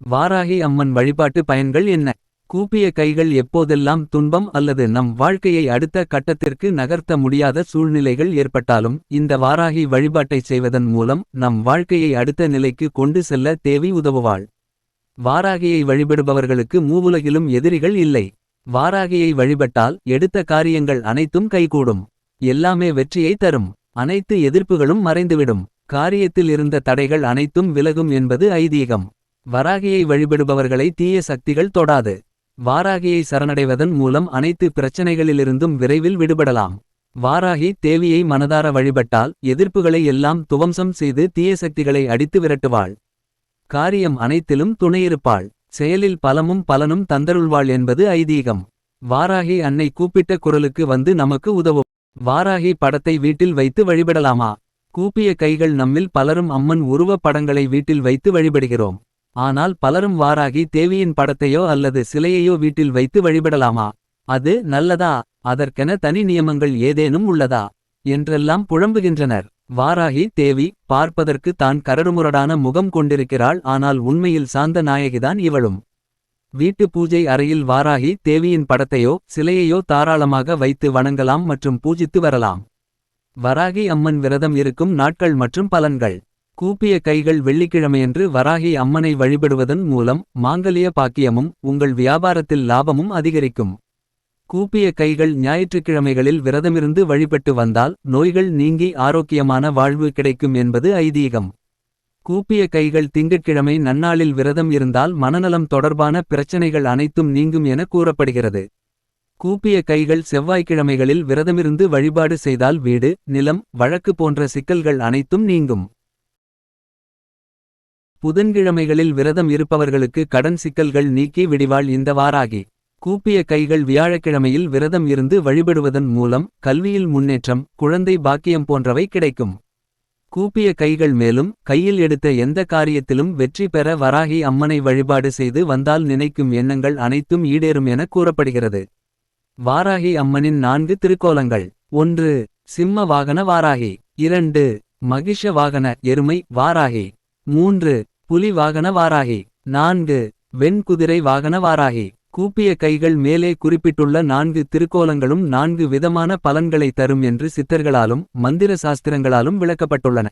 வாராகி அம்மன் வழிபாட்டு பயன்கள் என்ன? கூப்பிய கைகள் எப்போதெல்லாம் துன்பம் அல்லது நம் வாழ்க்கையை அடுத்த கட்டத்திற்கு நகர்த்த முடியாத சூழ்நிலைகள் ஏற்பட்டாலும் இந்த வாராகி வழிபாட்டைச் செய்வதன் மூலம் நம் வாழ்க்கையை அடுத்த நிலைக்கு கொண்டு செல்ல தேவி உதவுவாள். வாராகியை வழிபடுபவர்களுக்கு மூவுலகிலும் எதிரிகள் இல்லை. வாராகியை வழிபட்டால் எடுத்த காரியங்கள் அனைத்தும் கைகூடும். எல்லாமே வெற்றியை தரும். அனைத்து எதிர்ப்புகளும் மறைந்துவிடும். காரியத்தில் இருந்த தடைகள் அனைத்தும் விலகும் என்பது ஐதீகம். வராகியை வழிபடுபவர்களை தீய சக்திகள் தொடாது. வாராகியை சரணடைவதன் மூலம் அனைத்து பிரச்சனைகளிலிருந்தும் விரைவில் விடுபடலாம். வாராகி தேவியை மனதார வழிபட்டால் எதிர்ப்புகளை எல்லாம் துவம்சம் செய்து தீய சக்திகளை அடித்து விரட்டுவாள். காரியம் அனைத்திலும் துணையிருப்பாள். செயலில் பலமும் பலனும் தந்தருள்வாள் என்பது ஐதீகம். வாராகி அன்னை கூப்பிட்ட குரலுக்கு வந்து நமக்கு உதவும். வாராகி படத்தை வீட்டில் வைத்து வழிபடலாமா? கூப்பிய கைகள் நம்மில் பலரும் அம்மன் உருவப் படங்களை வீட்டில் வைத்து வழிபடுகிறோம். ஆனால் பலரும் வாராகி தேவியின் படத்தையோ அல்லது சிலையையோ வீட்டில் வைத்து வழிபடலாமா? அது நல்லதா? அதற்கென தனி நியமங்கள் ஏதேனும் உள்ளதா? என்றெல்லாம் புழம்புகின்றனர் வாராகி தேவி பார்ப்பதற்கு தான் கரடுமுரடான முகம் கொண்டிருக்கிறாள் ஆனால் உண்மையில் சாந்த நாயகிதான் இவளும். வீட்டு பூஜை அறையில் வாராகி தேவியின் படத்தையோ சிலையையோ தாராளமாக வைத்து வணங்கலாம் மற்றும் பூஜித்து வரலாம். வராகி அம்மன் விரதம் இருக்கும் நாட்கள் மற்றும் பலன்கள். கூப்பிய கைகள் வெள்ளிக்கிழமையன்று வராகி அம்மனை வழிபடுவதன் மூலம் மாங்கலிய பாக்கியமும் உங்கள் வியாபாரத்தில் லாபமும் அதிகரிக்கும். கூப்பிய கைகள் ஞாயிற்றுக்கிழமைகளில் விரதமிருந்து வழிபட்டு வந்தால் நோய்கள் நீங்கி ஆரோக்கியமான வாழ்வு கிடைக்கும் என்பது ஐதீகம். கூப்பிய கைகள் திங்கட்கிழமை நன்னாளில் விரதம் இருந்தால் மனநலம் தொடர்பான பிரச்சனைகள் அனைத்தும் நீங்கும் என கூறப்படுகிறது. கூப்பிய கைகள் செவ்வாய்க்கிழமைகளில் விரதமிருந்து வழிபாடு செய்தால் வீடு நிலம் வழக்கு போன்ற சிக்கல்கள் அனைத்தும் நீங்கும். புதன்கிழமைகளில் விரதம் இருப்பவர்களுக்கு கடன் சிக்கல்கள் நீக்கி விடிவாள் இந்த வாராகி. கூப்பிய கைகள் வியாழக்கிழமையில் விரதம் இருந்து வழிபடுவதன் மூலம் கல்வியில் முன்னேற்றம் குழந்தை பாக்கியம் போன்றவை கிடைக்கும். கூப்பிய கைகள் மேலும் கையில் எடுத்த எந்த காரியத்திலும் வெற்றி பெற வராகி அம்மனை வழிபாடு செய்து வந்தால் நினைக்கும் எண்ணங்கள் அனைத்தும் ஈடேறும் என கூறப்படுகிறது. வாராகி அம்மனின் நான்கு திருக்கோலங்கள். ஒன்று சிம்ம வாகன வாராகி. இரண்டு மகிஷ வாகன எருமை வாராகி. மூன்று புலி வாகன வாராகி நான்கு வெண்குதிரை வாகன வாராகி கூப்பிய கைகள் மேலே குறிப்பிட்டுள்ள நான்கு திருக்கோலங்களும் நான்கு விதமான பலன்களை தரும் என்று சித்தர்களாலும் மந்திர சாஸ்திரங்களாலும் விளக்கப்பட்டுள்ளன.